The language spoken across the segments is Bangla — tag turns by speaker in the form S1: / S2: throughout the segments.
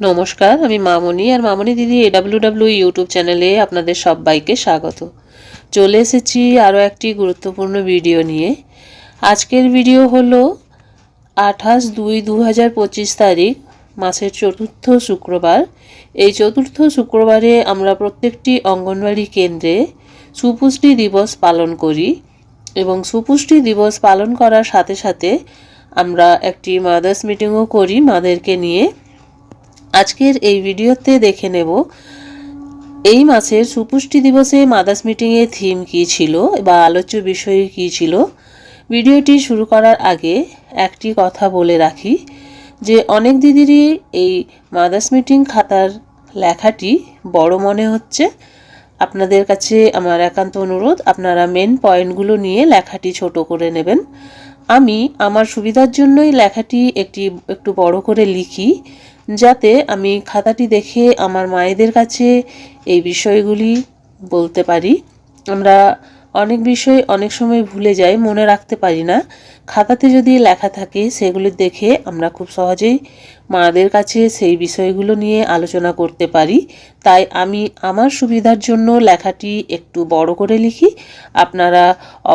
S1: নমস্কার, আমি মামনি আর মামনি দিদি এডাব্লিউ ডাব্লিউ ইউটিউব চ্যানেলে আপনাদের সবাইকে স্বাগত। চলে এসেছি আরও একটি গুরুত্বপূর্ণ ভিডিও নিয়ে। আজকের ভিডিও হলো আঠাশ দুই দু হাজার পঁচিশ তারিখ, মাসের চতুর্থ শুক্রবার। এই চতুর্থ শুক্রবারে আমরা প্রত্যেকটি অঙ্গনওয়াড়ি কেন্দ্রে সুপুষ্টি দিবস পালন করি এবং সুপুষ্টি দিবস পালন করার সাথে সাথে আমরা একটি মাদার্স মিটিংও করি মাদেরকে নিয়ে। আজকের এই ভিডিওতে দেখে নেব, এই মাসের সুপুষ্টি দিবসে মাদার্স মিটিংয়ের থিম কী ছিল বা আলোচ্য বিষয় কী ছিল। ভিডিওটি শুরু করার আগে একটি কথা বলে রাখি যে অনেক দিদিরই এই মাদার্স মিটিং খাতার লেখাটি বড় মনে হচ্ছে। আপনাদের কাছে আমার একান্ত অনুরোধ, আপনারা মেন পয়েন্টগুলো নিয়ে লেখাটি ছোট করে নেবেন। আমি আমার সুবিধার জন্যই লেখাটি একটি, একটু বড় করে লিখি। যাতে আমি খাতাটি দেখে আমার মায়েদের কাছে এই বিষয়গুলি বলতে পারি। আমরা অনেক বিষয় অনেক সময় ভুলে যাই, মনে রাখতে পারি না। খাতাতে যদি লেখা থাকে, সেগুলি দেখে আমরা খুব সহজেই মাদের কাছে সেই বিষয়গুলো নিয়ে আলোচনা করতে পারি। তাই আমি আমার সুবিধার জন্য লেখাটি একটু বড় করে লিখি। আপনারা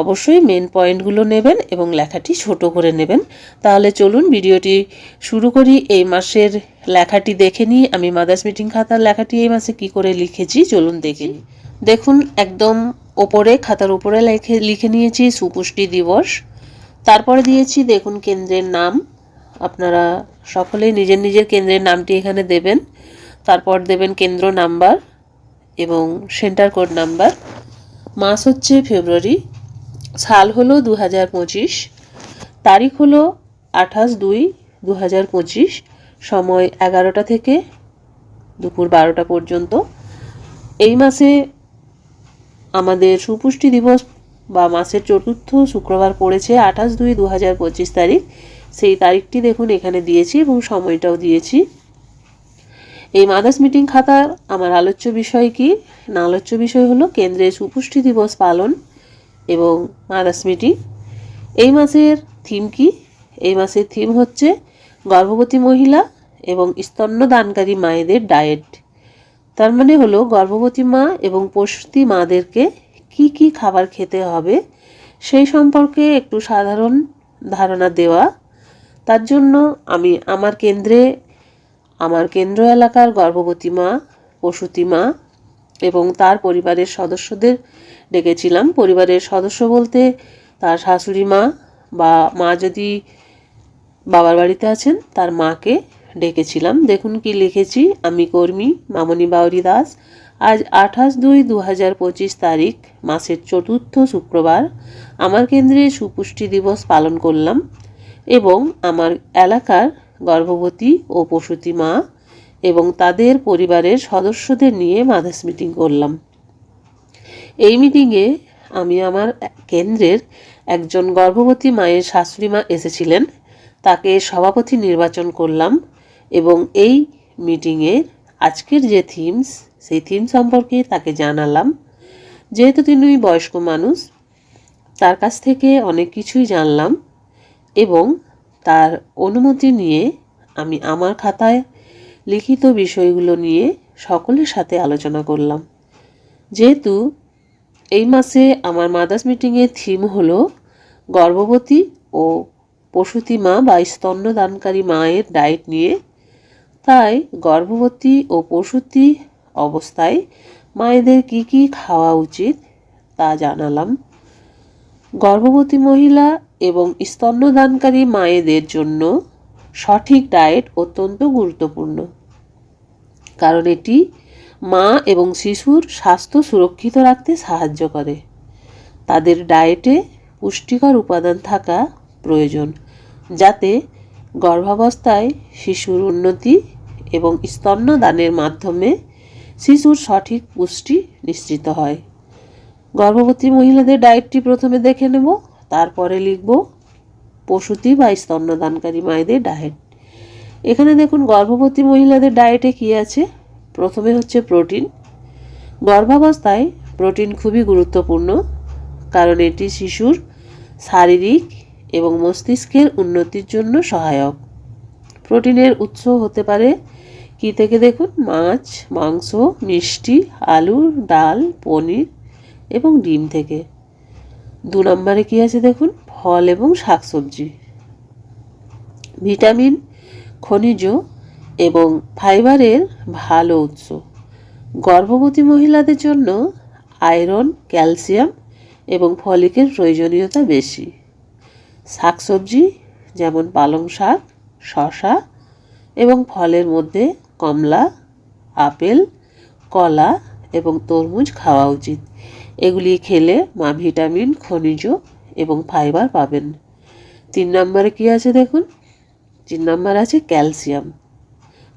S1: অবশ্যই মেন পয়েন্টগুলো নেবেন এবং লেখাটি ছোট করে নেবেন। তাহলে চলুন ভিডিওটি শুরু করি। এই মাসের লেখাটি দেখে নিই। আমি মাদার্স মিটিং খাতার লেখাটি এই মাসে কি করে লিখেছি, চলুন দেখে নিই। দেখুন, একদম ওপরে, খাতার উপরে লিখে লিখে নিয়েছি, সুপুষ্টি দিবস। তারপরে দিয়েছি, দেখুন কেন্দ্রের নাম। আপনারা সকলেই নিজের নিজের কেন্দ্রের নামটি এখানে দেবেন। তারপর দেবেন কেন্দ্র নাম্বার এবং সেন্টার কোড নাম্বার। মাস হচ্ছে ফেব্রুয়ারি। সাল হলো দু হাজার পঁচিশ। তারিখ হলো আঠাশ দুই দু হাজার পঁচিশ। সময় এগারোটা থেকে দুপুর বারোটা পর্যন্ত। এই মাসে আমাদের সুপুষ্টি দিবস বা মাসের চতুর্থ শুক্রবার পড়েছে আঠাশ দুই দু হাজার পঁচিশ তারিখ। সেই তারিখটি দেখুন, এখানে দিয়েছি এবং সময়টাও দিয়েছি। এই মাদার্স মিটিং খাতার আমার আলোচ্য বিষয় কি? না, আলোচ্য বিষয় হলো কেন্দ্রে সুপুষ্টি দিবস পালন এবং মাদার্স মিটিং। এই মাসের থিম কি? এই মাসের থিম হচ্ছে গর্ভবতী মহিলা এবং স্তন্যদানকারী মায়েদের ডায়েট। তার মানে হলো গর্ভবতী মা এবং প্রসূতি মাদেরকে কি কি খাবার খেতে হবে সেই সম্পর্কে একটু সাধারণ ধারণা দেওয়া। তার জন্য আমি আমার কেন্দ্রে, আমার কেন্দ্র এলাকার গর্ভবতী মা, প্রসূতি মা এবং তার পরিবারের সদস্যদের ডেকেছিলাম। পরিবারের সদস্য বলতে তার শাশুড়ি মা বা মা যদি বাবার বাড়িতে আছেন, তার মাকে ডেকেছিলাম। দেখুন কি লিখেছি। আমি কর্মী মামনি বাউরি দাস। আজ আঠাশ দুই দু হাজার পঁচিশ তারিখ, মাসের চতুর্থ শুক্রবার। আমার কেন্দ্রে সুপুষ্টি দিবস পালন করলাম এবং আমার এলাকার গর্ভবতী ও প্রসূতি মা এবং তাদের পরিবারের সদস্যদের নিয়ে মাদার্স মিটিং করলাম। এই মিটিংয়ে আমি আমার কেন্দ্রের একজন গর্ভবতী মায়ের শাশুড়ি মা এসেছিলেন। তাকে সভাপতি নির্বাচন করলাম। এবং এই মিটিংয়ে আজকের যে থিমস সেই থিম সম্পর্কে তাকে জানালাম। যেহেতু তিনি বয়স্ক মানুষ, তার কাছ থেকে অনেক কিছুই জানলাম এবং তার অনুমতি নিয়ে আমি আমার খাতায় লিখিত বিষয়গুলো নিয়ে সকলের সাথে আলোচনা করলাম। যেহেতু এই মাসে আমার মাদার্স মিটিংয়ের থিম হলো গর্ভবতী ও প্রসূতি মা বা স্তন্যদানকারী মায়ের ডায়েট নিয়ে তাই গর্ভবতী ও প্রসূতি অবস্থায় মায়েদের কি কি খাওয়া উচিত তা জানালাম। গর্ভবতী মহিলা এবং স্তন্যদানকারী মায়েদের জন্য সঠিক ডায়েট অত্যন্ত গুরুত্বপূর্ণ। কারণ এটি মা এবং শিশুর স্বাস্থ্য সুরক্ষিত রাখতে সাহায্য করে। তাদের ডায়েটে পুষ্টিকর উপাদান থাকা প্রয়োজন, যাতে গর্ভাবস্থায় শিশুর উন্নতি এবং স্তন্যদানের মাধ্যমে শিশুর সঠিক পুষ্টি নিশ্চিত হয়। গর্ভবতী মহিলাদের ডায়েটটি প্রথমে দেখে নেব, তারপরে লিখব প্রসূতি বা স্তন্যদানকারী মায়েদের ডায়েট এখানে দেখুন গর্ভবতী মহিলাদের ডায়েটে কি আছে? প্রথমে হচ্ছে প্রোটিন গর্ভাবস্থায় প্রোটিন খুবই গুরুত্বপূর্ণ, কারণ এটি শিশুর শারীরিক এবং মস্তিষ্কের উন্নতির জন্য সহায়ক। প্রোটিনের উৎস হতে পারে কী থেকে দেখুন? মাছ, মাংস, মিষ্টি, আলু, ডাল, পনির এবং ডিম থেকে। দু নম্বরে কী আছে দেখুন? ফল এবং শাকসবজি। ভিটামিন, খনিজ এবং ফাইবারের ভালো উৎস। গর্ভবতী মহিলাদের জন্য আয়রন, ক্যালসিয়াম এবং ফলিকের প্রয়োজনীয়তা বেশি। শাকসবজি, যেমন পালং শাক শশা এবং ফলের মধ্যে কমলা, আপেল, কলা এবং তরমুজ খাওয়া উচিত। এগুলি খেলে মা ভিটামিন, খনিজ এবং ফাইবার পাবেন। তিন নম্বরে কী আছে দেখুন? তিন নম্বর আছে ক্যালসিয়াম।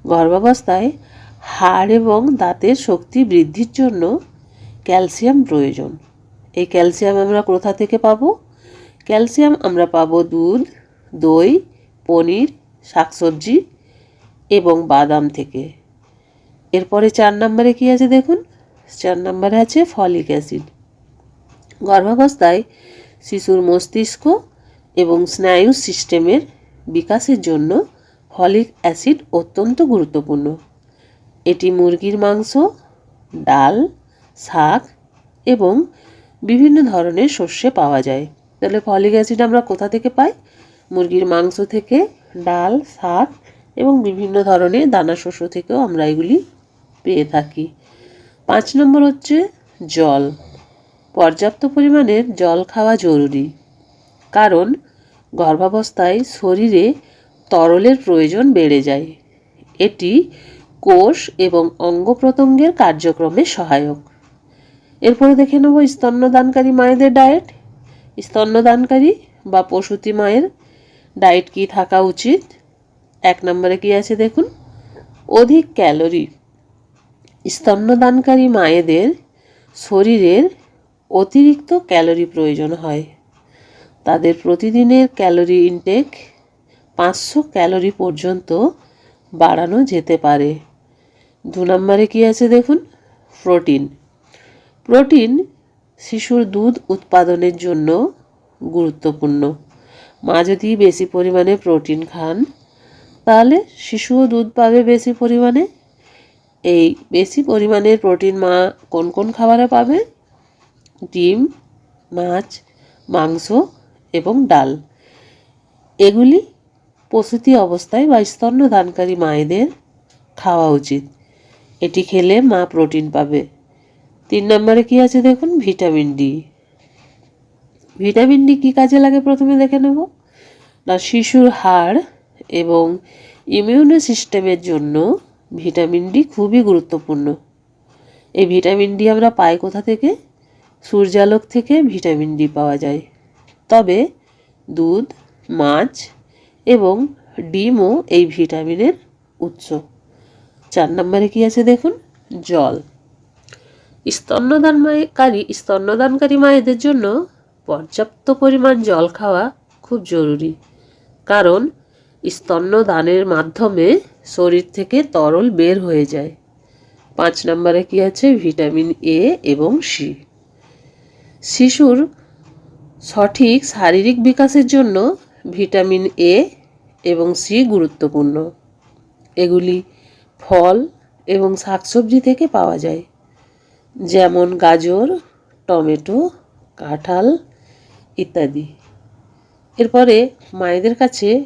S1: গর্ভাবস্থায় হাড় এবং দাঁতের শক্তি বৃদ্ধির জন্য ক্যালসিয়াম প্রয়োজন। এই ক্যালসিয়াম আমরা কোথা থেকে পাবো? ক্যালসিয়াম আমরা পাবো দুধ, দই, পনির, শাকসবজি এবং বাদাম থেকে। এরপরে চার নম্বরে কী আছে দেখুন? চার নম্বরে আছে ফলিক অ্যাসিড। গর্ভাবস্থায় শিশুর মস্তিষ্ক এবং স্নায়ু সিস্টেমের বিকাশের জন্য ফলিক অ্যাসিড অত্যন্ত গুরুত্বপূর্ণ। এটি মুরগির মাংস, ডাল, শাক এবং বিভিন্ন ধরনের শস্যে পাওয়া যায়। তাহলে ফলিক অ্যাসিড আমরা কোথা থেকে পাই? মুরগির মাংস থেকে, ডাল, শাক এবং বিভিন্ন ধরনের দানা শস্য থেকেও আমরা এগুলি পেয়ে থাকি। পাঁচ নম্বর হচ্ছে জল। পর্যাপ্ত পরিমাণের জল খাওয়া জরুরি। কারণ গর্ভাবস্থায় শরীরে তরলের প্রয়োজন বেড়ে যায়। এটি কোষ এবং অঙ্গ প্রত্যঙ্গের কার্যক্রমে সহায়ক। এরপরে দেখে নেব স্তন্যদানকারী মায়েদের ডায়েট। স্তন্যদানকারী বা প্রসূতি মায়ের ডায়েট কি থাকা উচিত? এক নম্বরে কি আছে দেখুন? অধিক ক্যালোরি। স্তন্যদানকারী মায়েদের শরীরের অতিরিক্ত ক্যালোরি প্রয়োজন হয়। তাদের প্রতিদিনের ক্যালোরি ইনটেক পাঁচশো ক্যালোরি পর্যন্ত বাড়ানো যেতে পারে। দু নম্বরে কী আছে দেখুন? প্রোটিন। প্রোটিন শিশুর দুধ উৎপাদনের জন্য গুরুত্বপূর্ণ। মা যদি বেশি পরিমাণে প্রোটিন খান, তাহলে শিশুও দুধ পাবে বেশি পরিমাণে। এই বেশি পরিমাণের প্রোটিন মা কোন কোন খাবারে পাবে? ডিম, মাছ, মাংস এবং ডাল। এগুলি প্রসূতি অবস্থায় বা স্তন্যদানকারী মায়েদের খাওয়া উচিত। এটি খেলে মা প্রোটিন পাবে। তিন নম্বরে কি আছে দেখুন? Vitamin D. ভিটামিন ডি কী কাজে লাগে প্রথমে দেখে নেব? না, শিশুর হাড় এবং ইমিউনি সিস্টেমের জন্য ভিটামিন ডি খুবই গুরুত্বপূর্ণ। এই ভিটামিন ডি আমরা পাই কোথা থেকে? সূর্যালোক থেকে ভিটামিন ডি পাওয়া যায়। তবে দুধ, মাছ এবং ডিমও এই ভিটামিনের উৎস। চার নম্বরে কী আছে দেখুন? জল। স্তন্যদানকারী স্তন্যদানকারী মায়েদের জন্য পর্যাপ্ত পরিমাণ জল খাওয়া খুব জরুরি। কারণ স্তন্যদানের মাধ্যমে শরীর থেকে তরল বের হয়ে যায়। পাঁচ নম্বরে কী আছে? ভিটামিন এ এবং সি শিশুর সঠিক শারীরিক বিকাশের জন্য ভিটামিন এ এবং সি গুরুত্বপূর্ণ। এগুলি ফল এবং শাকসবজি থেকে পাওয়া যায়। যেমন গাজর, টমেটো, কাঁঠাল ইত্যাদি। এরপরে মায়েদের কাছে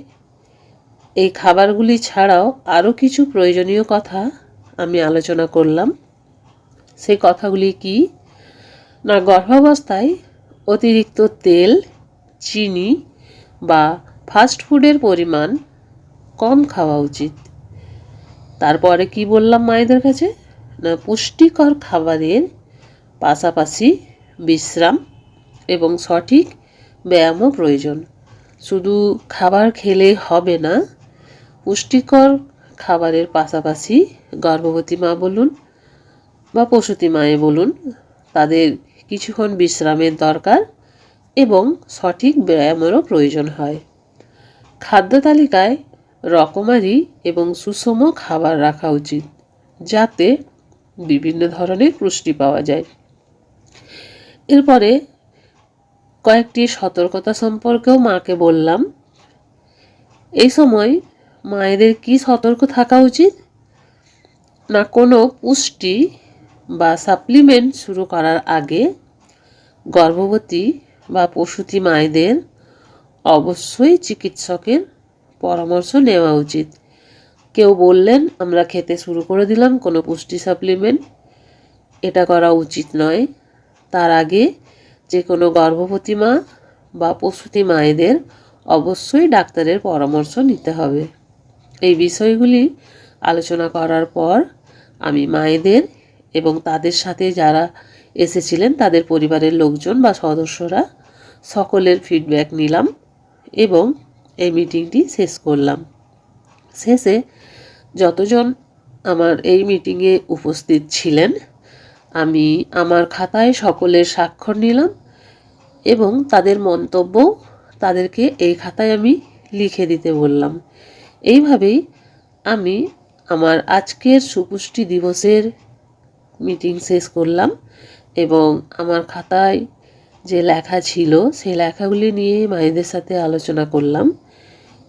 S1: এই খাবারগুলি ছাড়াও আরও কিছু প্রয়োজনীয় কথা আমি আলোচনা করলাম। সেই কথাগুলি কি? না, গর্ভাবস্থায় অতিরিক্ত তেল, চিনি বা ফাস্ট ফুডের পরিমাণ কম খাওয়া উচিত। তারপরে কি বললাম মায়েদের কাছে? পুষ্টিকর খাবারের পাশাপাশি বিশ্রাম এবং সঠিক ব্যায়ামও প্রয়োজন। শুধু খাবার খেলে হবে না, পুষ্টিকর খাবারের পাশাপাশি গর্ভবতী মা বলুন বা প্রসূতি মায়ে বলুন, তাদের কিছুক্ষণ বিশ্রামের দরকার এবং সঠিক ব্যায়ামেরও প্রয়োজন হয়। খাদ্য তালিকায় রকমারি এবং সুষম খাবার রাখা উচিত, যাতে বিভিন্ন ধরনের পুষ্টি পাওয়া যায়। এরপরে কয়েকটি সতর্কতা সম্পর্কেও মাকে বললাম। এই সময় মায়েদের কি সতর্ক থাকা উচিত? না কোনো পুষ্টি বা সাপ্লিমেন্ট শুরু করার আগে গর্ভবতী বা প্রসূতি মায়েদের অবশ্যই চিকিৎসকের পরামর্শ নেওয়া উচিত। কেউ বললেন, আমরা খেতে শুরু করে দিলাম, কোনো পুষ্টি সাপ্লিমেন্ট এটা করা উচিত নয়। তার আগে যে কোনো গর্ভবতী মা বা প্রসূতি মায়েদের অবশ্যই ডাক্তারের পরামর্শ নিতে হবে। এই বিষয়গুলি আলোচনা করার পর আমি মায়েদের এবং তাদের সাথে যারা এসেছিলেন, তাদের পরিবারের লোকজন বা সদস্যরা সকলের ফিডব্যাক নিলাম এবং এই মিটিংটি শেষ করলাম। শেষে যতজন আমার এই মিটিংয়ে উপস্থিত ছিলেন, আমি আমার খাতায় সকলের স্বাক্ষর নিলাম এবং তাদের মন্তব্য তাদেরকে এই খাতায় আমি লিখে দিতে বললাম। এইভাবেই আমি আমার আজকের সুপুষ্টি দিবসের মিটিং শেষ করলাম এবং আমার খাতায় যে লেখা ছিল, সেই লেখাগুলি নিয়ে মায়েদের সাথে আলোচনা করলাম।